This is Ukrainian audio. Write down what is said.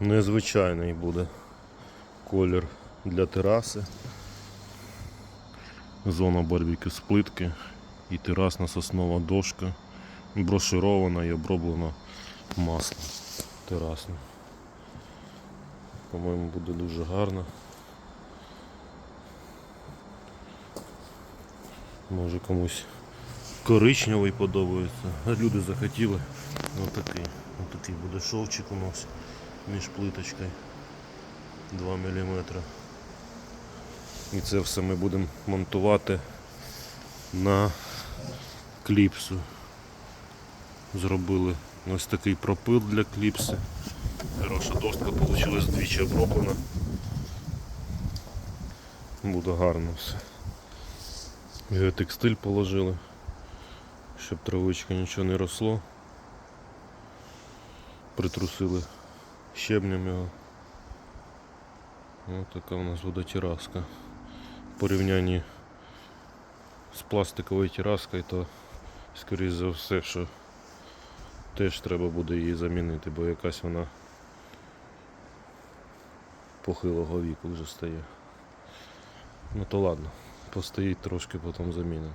Незвичайний буде колір для тераси. Зона барбекю з плитки і терасна соснова дошка. Броширована і оброблена маслом терасним. По-моєму, буде дуже гарно. Може комусь коричневий подобається, люди захотіли отакий. Отакий буде шовчик у нас між плиточкою 2 мм. І це все ми будемо монтувати на кліпсу. Зробили ось такий пропил для кліпси. Хороша доска вийшла двічі оброблена. Буде гарно все. Геотекстиль положили, щоб травичка нічого не росло. Притрусили щебнем його. Ось така у нас буде тераска. В порівнянні з пластиковою тераскою, то скоріш за все, що теж треба буде її замінити, бо якась вона похилого віку вже стає. Ну то ладно, постоїть трошки, потім замінимо.